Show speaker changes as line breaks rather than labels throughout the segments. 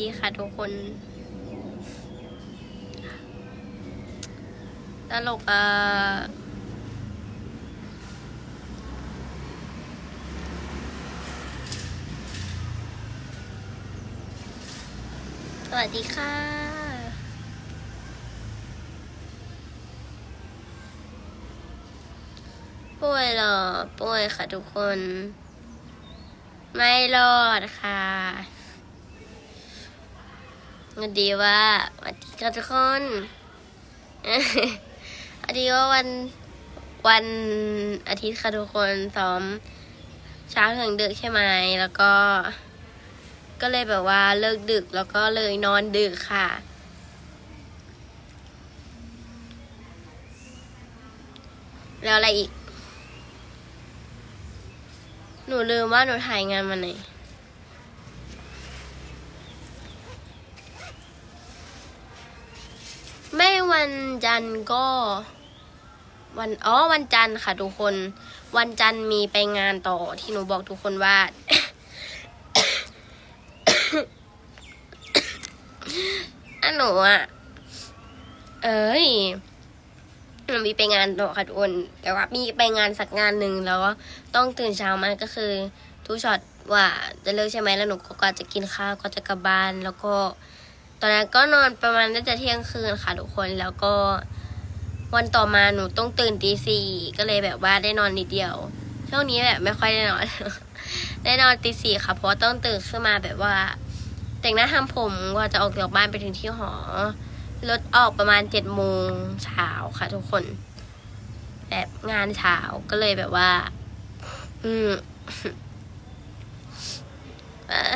ดีค่ะทุกคน ตลกอะสวัสดีค่ะป่วยหรอป่วยค่ะทุกคน ไม่รอดค่ะ วันดีว่าสวัสดีค่ะทุกคนวันดีว่าวันวันอาทิตย์ค่ะทุกคนซ้อมเช้าถึงดึกใช่ไหมแล้วก็ ก็เลยแบบว่าเลิกดึกแล้วก็เลยนอนดึกค่ะ แล้วอะไรอีก หนูลืมว่าหนูถ่ายงานมาไหน ไม่ วันจันทร์ก็วันอ๋อวันจันทร์ค่ะทุกคน วันจันทร์มีไปงานต่อที่หนูบอกทุกคนว่า อันหนูอะ เอ้ยหนูมีไปงานต่อค่ะทุกคน แต่ว่ามีไปงานสักงานหนึ่งแล้วก็ต้องตื่นเช้ามาก็คือทุกช็อตว่าจะเลิกใช่ไหมแล้วหนูก็จะกินข้าวก็จะกลับบ้านแล้วก็ อนนั้นก็นอนประมาณน่าจะเที่ยงคืนค่ะทุกคนแล้วก็วันต่อมาหนูต้องตื่นตีสี่ก็เลยแบบว่าได้นอนนิดเดียว ช่วงนี้แบบไม่ค่อยได้นอน ได้นอนตีสี่ค่ะ เพราะต้องตื่นขึ้นมาแบบว่า แต่งหน้าทำผมก็จะออกจากบ้านไปถึงที่หอรถออกประมาณเจ็ดโมงเช้าค่ะทุกคน แบบงานเช้าก็เลยแบบว่า อืมเอ่อ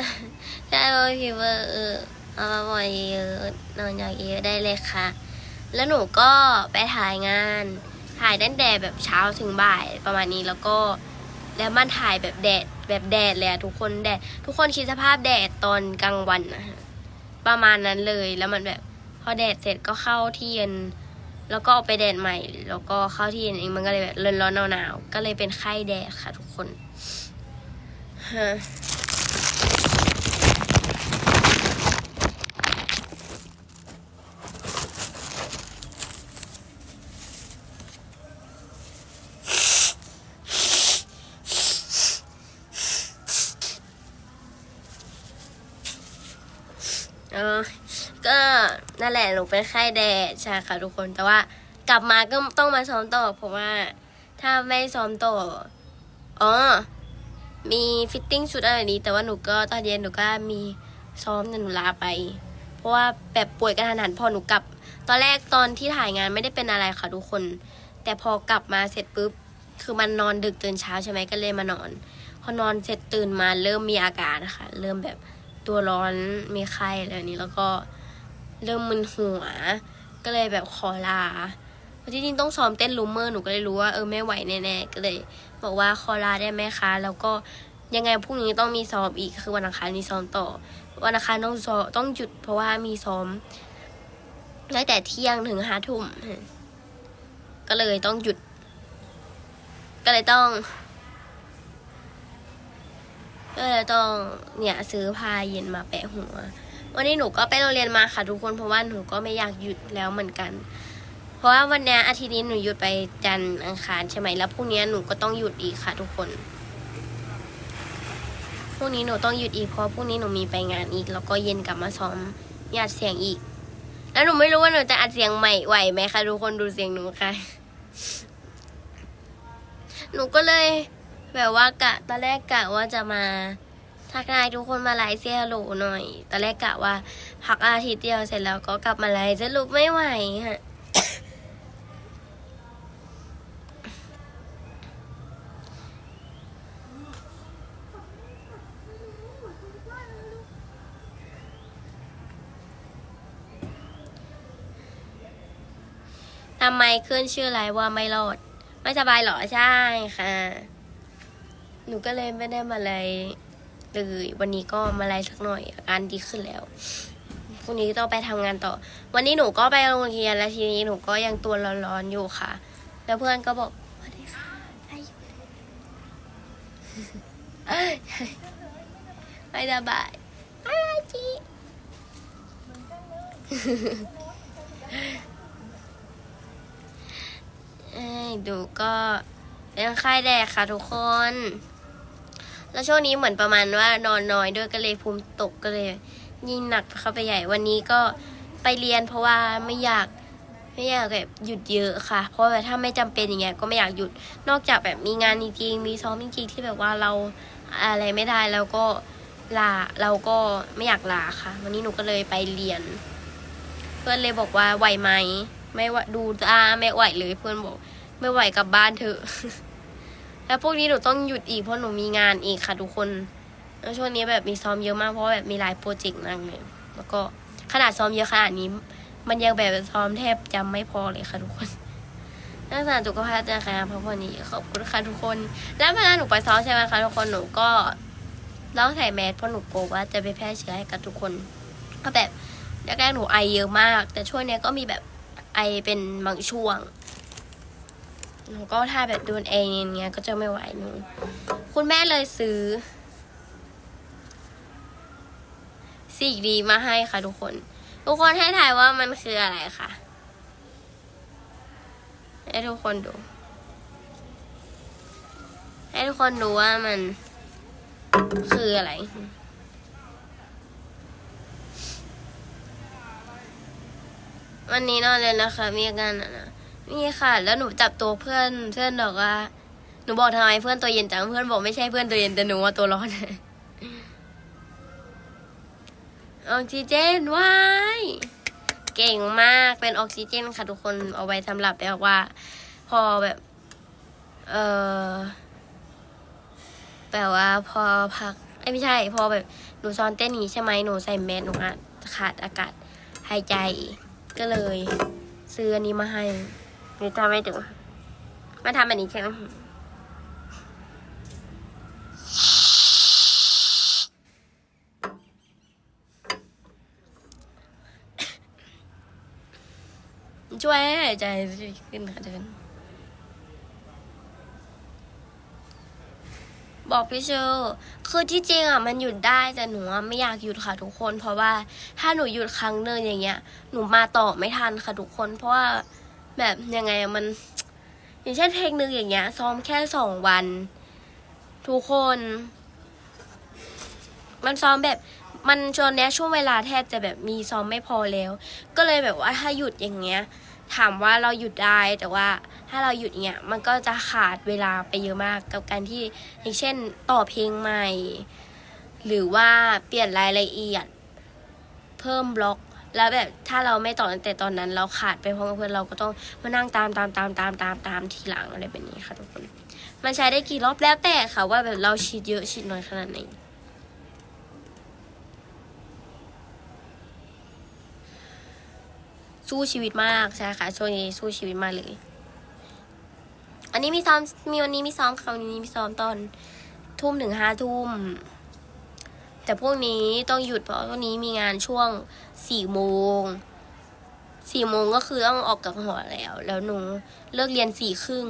ใช่ว่าพี่ว่าเออ เอามาบ่อยเยอะนอนอยากเยอะได้เลยค่ะ แล้วหนูก็ไปถ่ายงาน ถ่ายตั้งแต่แบบเช้าถึงบ่ายประมาณนี้แล้วก็แล้วมันถ่ายแบบแดดแบบแดดเลยอะทุกคนแดดทุกคนคิดสภาพแดดตอนกลางวันนะฮะประมาณนั้นเลยแล้วมันแบบพอแดดเสร็จก็เข้าที่เย็นแล้วก็ออกไปแดดใหม่ แล้วก็เข้าที่เย็นเองมันก็เลยแบบร้อนๆหนาวๆก็เลยเป็นไข้แดดค่ะทุกคนฮะเออ ก็นั่นแหนูเป็นไข้แดดใช่ค่ะทุกคน แต่ว่ากลับมาก็ต้องมาซ้อมต่อเพราะว่า ถ้าไม่ซ้อมต่ออ๋อมีฟิตติ้งชุดอะไรนี้ แต่ว่าหนูก็ตอนเย็นหนูก็มีซ้อมแต่หนูลาไป เพราะว่าแบบป่วยกระทันหันพอหนูกลับ ตอนแรกตอนที่ถ่ายงานไม่ได้เป็นอะไรค่ะทุกคน แต่พอกลับมาเสร็จปุ๊บคือมันนอนดึกตื่นเช้าใช่ไหมก็เลยมานอน พอนอนเสร็จตื่นมาเริ่มมีอาการค่ะ เริ่มแบบตัวร้อนมีไข้อะไรนี้แล้วก็ เริ่มมึนหัว ก็เลยแบบขอลาเพราะที่จริงต้องซ้อมเต้นลูมเมอร์หนูก็เลยรู้ว่าเออไม่ไหวแน่ๆก็เลย บอกว่าขอลาได้ไหมคะ แล้วก็ยังไงพรุ่งนี้ต้องมีซ้อมอีกคือวันอังคารมีซ้อมต่อ วันอังคารต้องซ้อมต้องหยุดเพราะว่ามีซ้อมตั้งแต่เที่ยงถึงห้าทุ่มก็เลยต้องหยุด ก็เลยต้องก็เลยต้องเนี่ยซื้อผ้าเย็นมาแปะหัว วันนี้หนูก็ไปโรงเรียนมาค่ะทุกคนเพราะว่าหนูก็ไม่อยากหยุดแล้วเหมือนกัน เพราะว่าวันนี้อาทิตย์นี้หนูหยุดไปจันทร์อังคารใช่ไหมแล้วพรุ่งนี้หนูก็ต้องหยุดอีกค่ะทุกคนพรุ่งนี้หนูต้องหยุดอีกเพราะพรุ่งนี้หนูมีไปงานอีก แล้วก็เย็นกลับมาซ้อมอัดเสียงอีก แล้วหนูไม่รู้ว่าหนูจะอัดเสียงใหม่ไหวไหมคะทุกคนดูเสียงหนูค่ะหนูก็เลยแบบว่ากะตอนแรกกะว่าจะมา ทักทายทุกคนมาไลฟ์เซียโหลหน่อย ตอนแรกกะว่า พักอาทิตย์เดียวเสร็จแล้วก็กลับมาไลฟ์สรุปไม่ไหวฮะทำไมขึ้นชื่อไลฟ์ว่าไม่รอด ไม่สบายเหรอใช่ค่ะ หนูก็เลยไม่ได้มาไลฟ์ เลย วันนี้ก็มาไลฟ์สักหน่อยอาการดีขึ้นแล้วพรุ่งนี้ต้องไปทำงานต่อ วันนี้หนูก็ไปโรงเรียนแล้วทีนี้หนูก็ยังตัวร้อนๆอยู่ค่ะ แล้วเพื่อนก็บอกสวัสดีค่ะไม่ไม่สบายอ้าจีเอ้ดูก็เป็นไข้แดดค่ะทุกคน แล้วช่วงนี้เหมือนประมาณว่านอนน้อยด้วยก็เลยภูมิตกก็เลย ยิ่งหนักเข้าไปใหญ่วันนี้ก็ไปเรียนเพราะว่าไม่อยากไม่อยากแบบหยุดเยอะค่ะ เพราะว่าถ้าไม่จำเป็นอย่างเงี้ยก็ไม่อยากหยุดนอกจากแบบมีงานจริงๆมีซ้อมจริงๆที่แบบว่าเราอะไรไม่ได้แล้วก็ลาเราก็ไม่อยากลาค่ะ วันนี้หนูก็เลยไปเรียน เพื่อนเลยบอกว่าไหวไหมไม่ไหวดูตาไม่ไหวเลยเพื่อนบอก ไม่ไหวกลับบ้านเถอะ แล้วพวกนี้หนูต้องหยุดอีกเพราะหนูมีงานอีกค่ะทุกคนแล้วช่วงนี้แบบมีซ้อมเยอะมากเพราะแบบมีหลายโปรเจกต์มากเลยแล้วก็ขนาดซ้อมเยอะขนาดนี้ มันยังแบบซ้อมแทบจำไม่พอเลยค่ะทุกคนนักศึกษาสุขภาพนะคะพักผ่อนนี้ขอบคุณค่ะทุกคน แล้วเวลาหนูไปซ้อมใช่ไหมคะทุกคนหนูก็ต้องใส่แมสเพราะหนูกลัวว่าจะไปแพร่เชื้อให้กับทุกคนก็แบบแรกๆหนูไอเยอะมาก แต่ช่วงเนี้ยก็มีแบบไอเป็นบางช่วง หนูก็ถ้าแบบโดนเองอย่างเงี้ยก็จะไม่ไหวหนู คุณแม่เลยซื้อสิ่งดีมาให้ค่ะทุกคน ทุกคนให้ถ่ายว่ามันคืออะไรค่ะ ให้ทุกคนดู ให้ทุกคนดูว่ามันคืออะไรวันนี้นอนเลยนะคะ มีอาการอะ นะมีค่ะ แล้วหนูจับตัวเพื่อนเพื่อนบอกว่า หนูบอกทำไมเพื่อนตัวเย็นจังเพื่อนบอกไม่ใช่เพื่อนตัวเย็นแต่หนูว่าตัวร้อนออกซิเจนว้ายเก่งมากเป็นออกซิเจนค่ะทุกคนเอาไว้สำหรับแบบว่า พอแบบ เออแบบว่าพอพักไม่ใช่ พอแบบหนูซ้อนเต้นนี้ใช่ไหมหนูใส่แมสหนูอะขาดอากาศหายใจ ก็เลยซื้ออันนี้มาให้ นูทำไม่ถึงมาทำแบบนี้ใช่ไหมช่วยให้หายใจขึ้นค่ะเดินบอกพี่เชอร์คือที่จริงอะมันหยุดได้แต่หนูไม่อยากหยุดค่ะทุกคน เพราะว่าถ้าหนูหยุดครั้งหนึ่งอย่างเงี้ย หนูมาต่อไม่ทันค่ะทุกคน เพราะว่า แบบยังไงมัน อย่างเช่นเพลงหนึ่งอย่างเงี้ย ซ้อมแค่สองวัน ทุกคน มันซ้อมแบบมันช่วงเนี้ยช่วงเวลาแทบจะแบบมีซ้อมไม่พอแล้ว ก็เลยแบบว่าถ้าหยุดอย่างเงี้ย ถามว่าเราหยุดได้แต่ว่าถ้าเราหยุดเงี้ยมันก็จะขาดเวลาไปเยอะมากกับการที่อย่างเช่นต่อเพลงใหม่ หรือว่าเปลี่ยนรายละเอียด เพิ่มบล็อก แล้วแบบถ้าเราไม่ต่อตั้งแต่ตอนนั้น เราขาดไปพร้อมกับเพื่อนเราก็ต้องมานั่งตามตามตามตามตามตามทีหลังอะไรแบบนี้ค่ะทุกคน มันใช้ได้กี่รอบแล้วแต่ค่ะว่าแบบเราฉีดเยอะฉีดน้อยขนาดไหนสู้ชีวิตมากใช่ค่ะช่วงนี้สู้ชีวิตมากเลย อันนี้มีซ้อมมีวันนี้มีซ้อมค่ะวันนี้มีซ้อมตอนทุ่มถึงห้าทุ่ม แต่พวกนี้ต้องหยุดเพราะพวกนี้มีงานช่วงสี่โมงสี่โมงก็คือต้องออกจากหอแล้ว แล้วหนูเลิกเรียนสี่ครึ่ง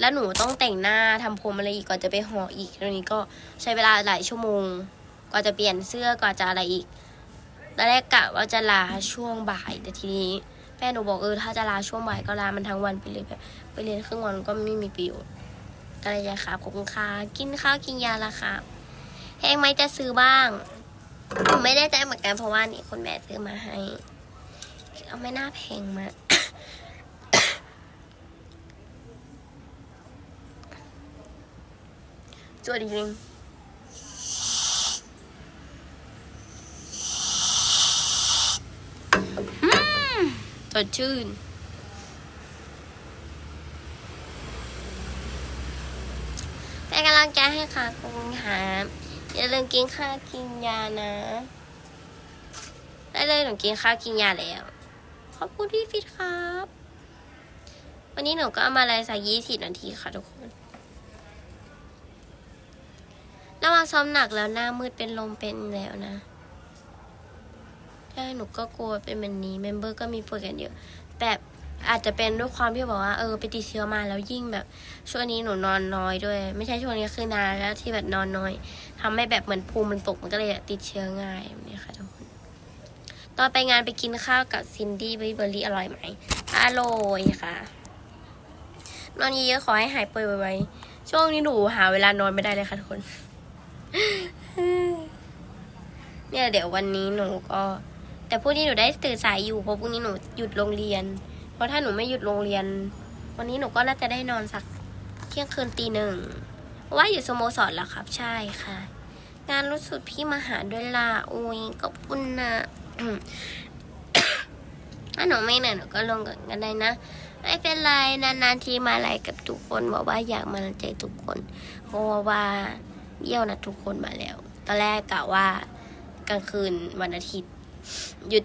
แล้วหนูต้องแต่งหน้าทำผมอะไรอีกก่อนจะไปหออีกตรงนี้ก็ใช้เวลาหลายชั่วโมง กว่าจะเปลี่ยนเสื้อกว่าจะอะไรอีกตอนแรกกะว่าจะลาช่วงบ่าย แต่ทีนี้แม่หนูบอกเออถ้าจะลาช่วงบ่ายก็ลามันทั้งวันไปเลยแบบไปเรียนครึ่งวันก็ไม่มีประโยชน์ก็เลยจะครับขอบคุณค่ะกินข้าวกินยาละครับ แพงไหมจะซื้อบ้างหนูไม่ได้ใจเหมือนกันเพราะว่านี่คุณแม่ซื้อมาให้ เอาไม่น่าแพงมากจวดจริงสดชื่นกำลังใจให้ค่ะคุณค่ะอย่าลืมกินข้าวกินยานะได้เลยหนูกินข้าวกินยาแล้ว ขอบคุณพี่ฟิตครับ วันนี้หนูก็เอามาไลฟ์สักยี่สิบนาทีค่ะทุกคนระหว่างซ้อมหนักแล้วหน้ามืดเป็นลมเป็นแล้วนะใช่หนูก็กลัวเป็นแบบนี้ เมมเบอร์ก็มีป่วยกันเยอะแบบ อาจจะเป็นด้วยความที่บอกว่าเออไปติดเชื้อมาแล้วยิ่งแบบช่วงนี้หนูนอนน้อยด้วย ไม่ใช่ช่วงนี้คือนานแล้วที่แบบนอนน้อยทำให้แบบเหมือนภูมิมันตกมันก็เลยติดเชื้อง่ายนี้ค่ะทุกคนตอนไปงานไปกินข้าวกับซินดี้เบอร์รี่อร่อยไหมอร่อยค่ะนอนเยอะๆขอให้หายป่วยไวๆช่วงนี้หนูหาเวลานอนไม่ได้เลยค่ะทุกคน เนี่ยเดี๋ยววันนี้หนูก็ แต่พรุ่งนี้หนูได้ตื่นสายอยู่เพราะพรุ่งนี้หนูหยุดโรงเรียน เพราะถ้าหนูไม่หยุดโรงเรียน วันนี้หนูก็น่าจะได้นอนสักเที่ยงคืนตีหนึ่งว่าอยู่สโมสรแล้วครับ ใช่ค่ะ งานรู้สึกพี่มาหาด้วยล่ะอุ้ยขอบคุณนะถ้าหนูไม่เหนื่อยหนูก็ลงกันได้นะไม่เป็นไรนานๆทีมาอะไรกับทุกคนบอกว่าอยากมาเจอทุกคนเพราะว่าเยี่ยวนัดทุกคนมาแล้ว ตอนแรกกะว่ากลางคืนวันอาทิตย์ หยุด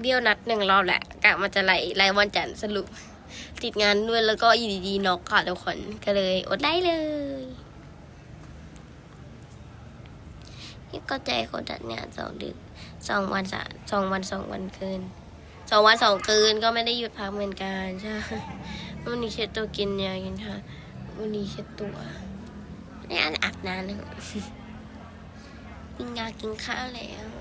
เบี้ยวนัดหนึ่งรอบแหละกะมันจะไหลไล่วันจันทร์สรุป ติดงานด้วยแล้วก็อยู่ดีๆน็อกค่ะทุกคนก็เลย อดไล่เลยนี่ก็ใจคนจัดงานสองดึกสองวันสสองวันสองวันเกินสองวันสองคืนก็ไม่ได้หยุดพักเหมือนกันใช่วันนี้เช็ดตัวกินยากินค่ะวันนี้เช็ดตัวนี่อันอาบน้ำนะกินยากินข้าวแล้ว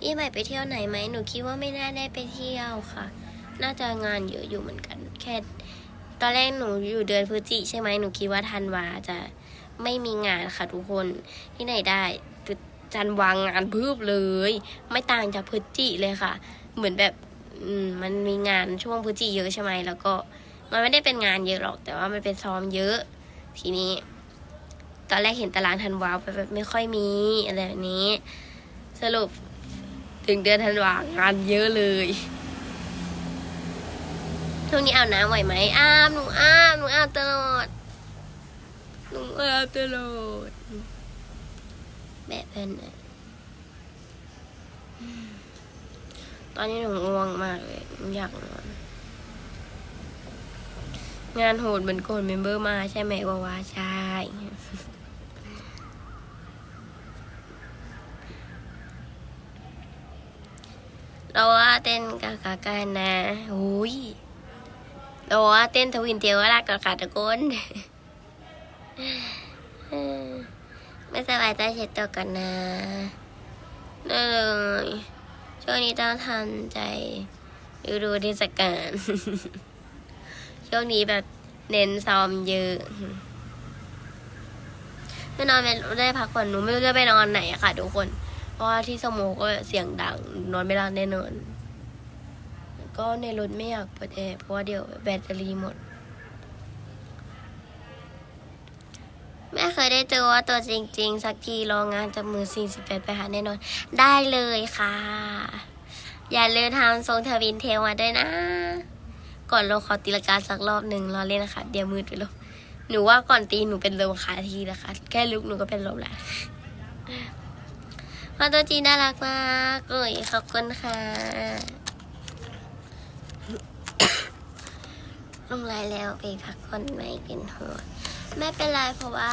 พี่ใหม่ไปเที่ยวไหนไหมหนูคิดว่าไม่น่าได้ไปเที่ยวค่ะ น่าจะงานเยอะอยู่เหมือนกัน แค่ ตอนแรกหนูอยู่เดือนพฤศจิใช่ไหมหนูคิดว่าธันวาจะไม่มีงานค่ะทุกคนที่ไหนได้จันวางงานพืบเลย ไม่ต่างจากพฤศจิเลยค่ะ เหมือนแบบมมันมีงานช่วงพฤศจิเยอะใช่ไหมแล้วก็มันไม่ได้เป็นงานเยอะหรอก แต่ว่ามันเป็นซ้อมเยอะ ทีนี้ ตอนแรกเห็นตารางธันวาแบบไม่ค่อยมีอะไรแบบนี้ สรุป ถึงเดือนธันวางานเยอะเลยช่วงนี้อาบน้ำไหวไหมอาบหนูอาบหนูอาบตลอดหนูอาบตลอดแบบนั้นน่ตอนนี้หนูง่วงมากเลยอยากนอนงานโหดเหมือนโกนเมมเบอร์มาใช่ไหมวาวาใช่ เราว่าเต้นกับกากันนะโอ้ยเราว่าเต้นทวินเทียวรักกับขาตะโกนไม่สบายใจเช็ดตัวกันนะนั่นเลยช่วงนี้ต้องทำใจ ดูดูเทศกาลช่วงนี้แบบเน้นซ้อมเยอะไม่นอนไม่ได้พักผ่อนหนูไม่รู้จะไปนอนไหนอะค่ะทุกคน ราะว่าที่สโมก็เสียงดังนอนไม่หลับแน่นอน ก็ในรถไม่อยากเปิดแอร์เพราะว่าเดี๋ยวแบตเตอรี่หมด แม่เคยได้เจอว่าตัวจริง ๆ สักทีรองานจับมือ 48 ไปหาแน่นอน ได้เลยค่ะ อย่าลืมทำทรงทวินเทลมาด้วยนะ ก่อนลงขอตีลกาสักรอบหนึ่งรอเล่นนะคะ เดี๋ยวมืดไปลมหนูว่าก่อนตีหนูเป็นลมขาทีนะคะ แค่ลุกหนูก็เป็นลมแล้ว พอตัวจีน่ารักมากเอ้ยขอบคุณค่ะลงไลน์แล้วไปพักผ่อนไม่เป็นหัวไม่เป็นไรเพราะว่า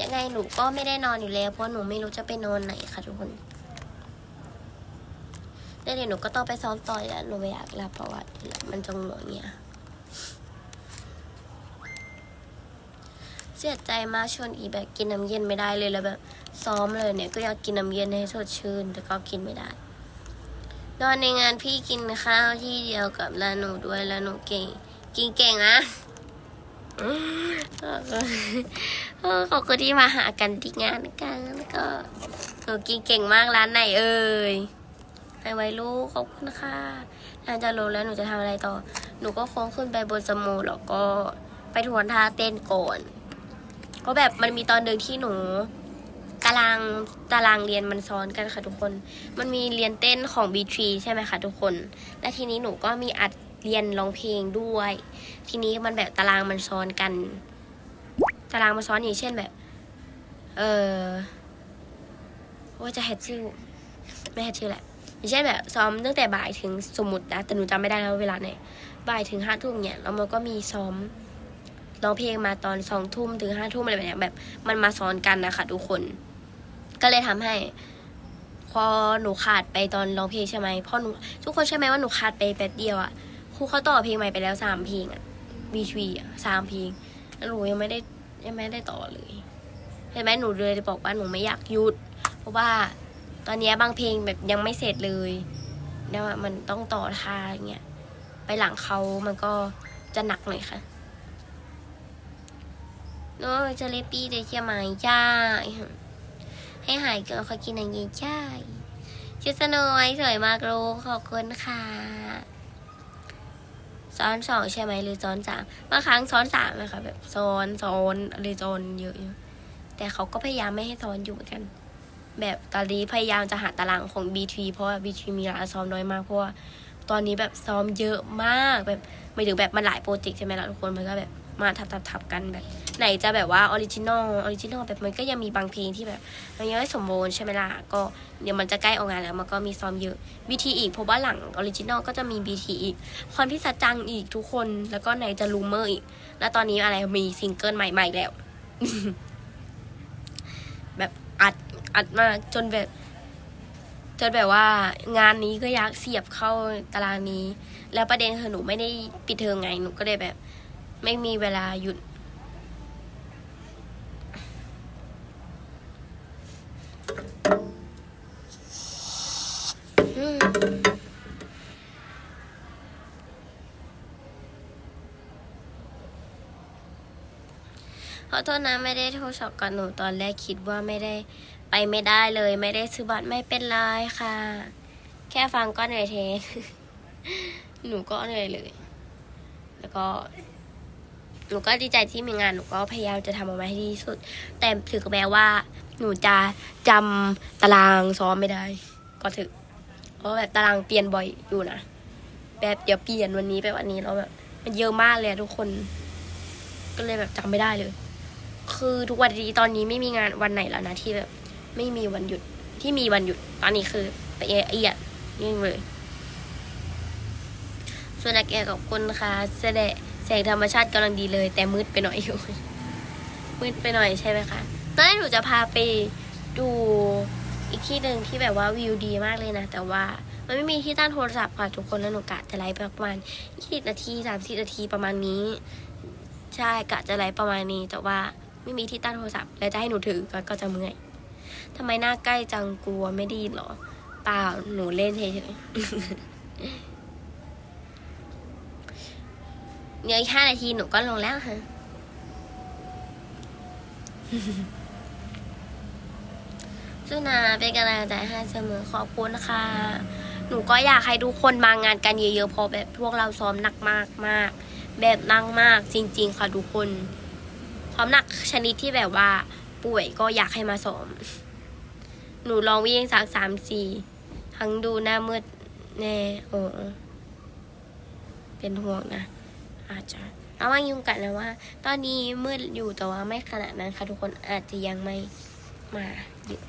ยังไงหนูก็ไม่ได้นอนอยู่แล้ว เพราะหนูไม่รู้จะไปนอนไหนค่ะทุกคนเดี๋ยวหนูก็ต้องไปซ้อมต่อแล้วหนูไม่อยากหลับเพราะว่ามันจะง่วงเนี่ย เสียใจมากชวนอีแบบกินน้ำเย็นไม่ได้เลยแล้วแบบซ้อมเลยเนี่ยก็อยากกินน้ำเย็นให้สดชื่น แต่ก็กินไม่ได้ตอนในงานพี่กินข้าวที่เดียวกับลาหนูด้วยลาหนูเก่ง กินเก่งนะเขอบคุณที่มาหากันที่งานกันแล้วก็หนูกินเก่งมากร้านไหนเอ่ยไอไว้ลูกขอบคุณค่ะหลังจากรู้แล้วหนูจะทำอะไรต่อ หนูก็คงขึ้นไปบนสมูแล้วก็ไปทวนท่าเต้นก่อน เพราะแบบมันมีตอนหนึ่งที่หนูตารางตารางเรียนมันซ้อนกันค่ะทุกคน มันมีเรียนเต้นของ B3 ใช่ไหมคะทุกคน และทีนี้หนูก็มีอัดเรียนร้องเพลงด้วย ทีนี้มันแบบตารางมันซ้อนกัน ตารางมันซ้อนอย่างเช่นแบบ เออว่าจะแฮชชื่อไม่แฮชชื่อแหละอย่างเช่นแบบซ้อมตั้งแต่บ่ายถึงสมมตินะแต่หนูจำไม่ได้แล้วเวลาไหนบ่ายถึงห้าทุ่มเนี่ยแล้วมันก็มีซ้อม ร้องเพลงมาตอนสองทุ่มถึงห้าทุ่มอะไรแบบนี้แบบ มันมาซ้อนกันนะคะทุกคน ก็เลยทำให้พอหนูขาดไปตอนร้องเพลงใช่ไหมพอหนูทุกคนใช่ไหมว่าหนูขาดไปแป๊บเดียวอะ่ะครูเขาต่อเพลงใหม่ไปแล้วสามเพลงอะ่ะบีทวีสามเพลงแล้วหนูยังไม่ได้ยังไม่ได้ต่อเลยเห็นไหมหนูเลยบอกว่าหนูไม่อยากหยุด เพราะว่าตอนนี้บางเพลงแบบยังไม่เสร็จเลยแล้วมันต้องต่อท่าอย่างเงี้ยไปหลังเขามันก็จะหนักหน่อยค่ะ โน้ยจะเลปี้เดี๋ยวจะมาย่าให้หายก่อนขอกินอะไรย่ชื่อสโนยสวยมากลูกขอบคุณค่ะซ้อนสองใช่ไหมหรือซ้อนสามบางครั้งซ้อนสามนะคะแบบซ้อนซ้อนอะไรซ้อนเยอะแต่เขาก็พยายามไม่ให้ซ้อนอยู่เหมือนกัน แบบตอนนี้พยายามจะหาตารางของ BT เพราะว่า BT มีเวลาซ้อมน้อยมากเพราะว่าตอนนี้แบบซ้อมเยอะมากแบบไม่ถึงแบบมันหลายโปรเจกต์ใช่ไหมล่ะทุกคนมันก็แบบมาทับทับทับกันแบบ ไหนจะแบบว่าออริจินอลออริจินอลแบบมันก็ยังมีบางเพลงที่แบบมันยังไม่สมบูรณ์ใช่ไหมล่ะก็เดี๋ยวมันจะใกล้ออกงานแล้วมันก็มีซ้อมเยอะ BT อีกเพราะว่าหลังออริจินอลก็จะมี BT อีกคอนพิซาจังอีกทุกคนแล้วก็ไหนจะลูเมอร์อีก แล้วตอนนี้อะไรมีซิงเกิลใหม่ๆแล้ว แบบอัดอัดมากจนแบบจนแบบว่างานนี้ก็อยากเสียบเข้าตารางนี้ แล้วประเด็นคือหนูไม่ได้ปิดเทอมไงหนูก็เลยแบบ ไม่มีเวลาหยุด อืม ขอ โทษนะไม่ได้โทรศัพท์กับหนูตอนแรกคิดว่าไม่ได้ไปไม่ได้เลย ไม่ได้ซื้อบัตรไม่เป็นไรค่ะ แค่ฟังก็เหนื่อยเทหนูก็เหนื่อยเลย แล้วก็หนูก็ดีใจที่มีงานหนูก็พยายามจะทำออกมาให้ดีที่สุด แต่ถึงแม้ว่า หนูจะจำตารางซ้อมไม่ได้ ก็ถึกเพราะแบบตารางเปลี่ยนบ่อยอยู่นะแบบเดี๋ยวเปลี่ยนวันนี้ไปวันนี้แล้วแบบมันเยอะมากเลยทุกคน ก็เลยแบบจำไม่ได้เลย คือทุกวันนี้ตอนนี้ไม่มีงานวันไหนแล้วนะที่แบบไม่มีวันหยุดที่มีวันหยุดตอนนี้คือไปเอียดยิ่งเลย ส่วนนักแกขอบคุณค่ะแสดงแสงธรรมชาติกำลังดีเลย แต่มืดไปหน่อยอยู่มืดไปหน่อยใช่ไหมคะตอนแรกหนูจะพาไปดูอีกที่หนึ่งที่แบบว่าวิวดีมากเลยนะ แต่ว่ามันไม่มีที่ตั้งโทรศัพท์ค่ะทุกคนแล้วหนูกะจะไลฟ์ประมาณ20นาที30นาทีประมาณนี้ ใช่กะจะไลฟ์ประมาณนี้แต่ว่า ไม่มีที่ตั้งโทรศัพท์ แล้วจะให้หนูถือก็ก็จะเมื่อยทำไมหน้าใกล้จังกลัวไม่ดีหรอเปล่าหนูเล่นเฉยๆเนี่ยอีกห้านาทีหนูก็ลงแล้วฮะซึ่งนาเป็นกำลังใจให้เสมอขอบคุณค่ะ หนูก็อยากให้ทุกคนมางานกันเยอะๆพราะแบบพวกเราซ้อมหนักมากมากๆแบบนั่งมากจริง ๆ ค่ะทุกคน ซ้อมหนักชนิดที่แบบว่า ป่วยก็อยากให้มาซ้อม หนูลองวิ่งสักสามสี่ทั้งดูหน้ามืดแน่โอ้เป็นห่วงนะ อาจจะระวังยุงกัดนะว่า ตอนนี้มืดอยู่แต่ว่าไม่ขนาดนั้นค่ะทุกคนอาจจะยังไม่มาเยอะ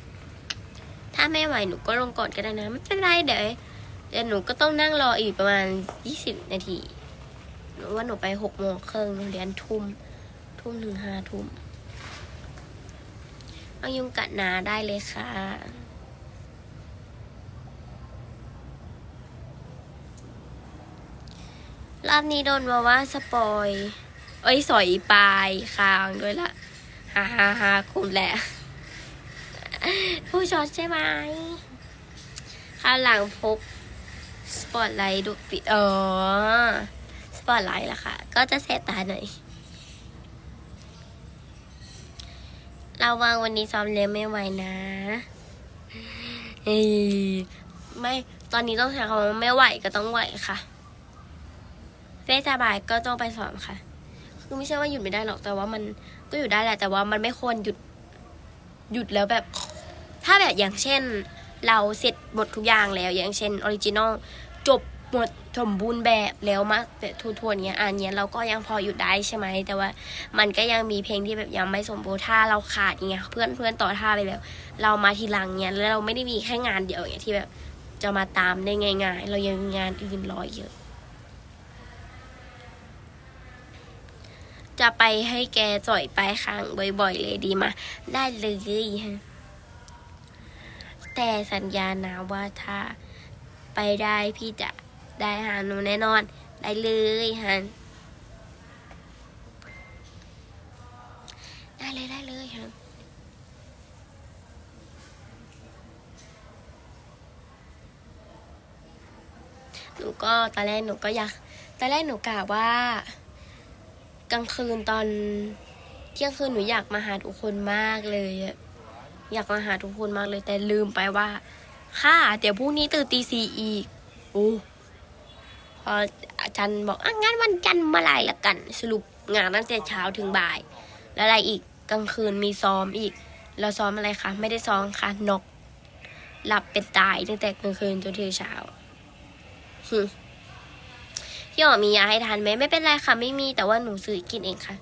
ถ้าไม่ไหวหนูก็ลงก่อนก็ได้นะ ไม่เป็นไรเดี๋ยวเดี๋ยวหนูก็ต้องนั่งรออีกประมาณยี่สิบนาทีหนูว่าหนูไปหกโมงครึ่งเรียนทุ่ม ทุ่มถึงห้าทุ่มเอายุงกัดนาได้เลยค่ะ รอบนี้โดนมาว่าสปอย เอ้ย สอยปลายคางด้วยละฮ่าฮ่าฮ่าคุณแหละ ผู้ช็อตใช่ไหมข้าวหลังพกสปอตไลท์ดูปิดอ๋อ สปอตไลท์ล่ะค่ะ ก็จะแสบตาหน่อย เราวางวันนี้ซ้อมเลี้ยงไม่ไหวนะเอ้ไม่ ตอนนี้ต้องใช้คำว่าไม่ไหวก็ต้องไหวค่ะเฟซสบายก็ต้องไปสอนค่ะ คือไม่ใช่ว่าหยุดไม่ได้หรอก แต่ว่ามันก็หยุดได้แหละ แต่ว่ามันไม่ควรหยุด หยุดแล้วแบบ ถ้าแบบอย่างเช่น เราเสร็จหมดทุกอย่างแล้ว อย่างเช่นออริจินอลจบ หมดสมบูรณ์แบบแล้วมาแบบทั่วๆเนี้ยอันเนี้ยเราก็ยังพอหยุดได้ใช่ไหมแต่ว่ามันก็ยังมีเพลงที่แบบยังไม่สมบูรณ์ถ้าเราขาดเงี้ยเพื่อนเพื่อนต่อท่าไปแล้ว เรามาทีหลังเนี้ยแล้วเราไม่ได้มีแค่งานเดียวอย่างเงี้ยที่แบบจะมาตามได้ง่ายๆ เรายังมีงานอื่นรอเยอะ จะไปให้แกจ่อยปลายคางบ่อยๆเลยดีมาได้เลยฮะแต่สัญญานะว่าถ้าไปได้พี่จะ ได้หาหนูแน่นอน ได้เลยฮันได้เลยได้เลยฮันหนูก็ตอนแรกหนูก็อยากตอนแรกหนูกะว่ากลางคืนตอนเที่ยงคืนหนูอยากมาหาทุกคนมากเลยอยากมาหาทุกคนมากเลยแต่ลืมไปว่า ค่ะ เดี๋ยวพรุ่งนี้ตื่นตีสี่อีก โอ้ พออาจารย์บอกอะงั้นวันจันทร์มื่อไหร่ละกัน สรุปงานตั้งแต่เช้าถึงบ่าย แล้วอะไรอีกกลางคืนมีซ้อมอีกแล้วซ้อมอะไรคะไม่ได้ซ้อมค่ะนก หลับเป็นตายตั้งแต่กลางคืนจนถึงเช้าพี่อ๋อมียาให้ทานไหมไม่เป็นไรค่ะ ไม่มีแต่ว่าหนูซื้อกินเองค่ะ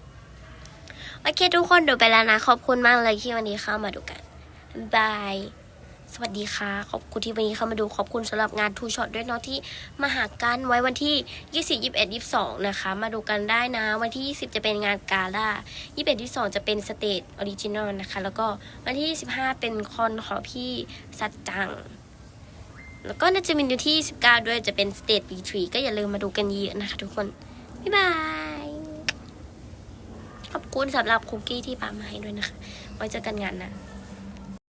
โอเคทุกคนดูไปแล้วนะ ขอบคุณมากเลยที่วันนี้เข้ามาดูกันบายบาย สวัสดีค่ะ ขอบคุณที่วันนี้เข้ามาดูขอบคุณสำหรับงานทูช็อตด้วยเนาะที่มาหากันไว้วันที่ 20 21 22 นะคะ มาดูกันได้นะ วันที่ 20 จะเป็นงานกาล่า 21 22 จะเป็นสเตจออริจินอลนะคะ แล้วก็วันที่ 25 เป็นคอนของพี่สัจจัง แล้วก็น่าจะมีวันที่ 19 ด้วยจะเป็นสเตจบีทรีก็อย่าลืมมาดูกันเยอะนะคะทุกคน บ๊ายบายขอบคุณสำหรับคุกกี้ที่ปามาให้ด้วยนะคะ ไว้เจอกันงานนะ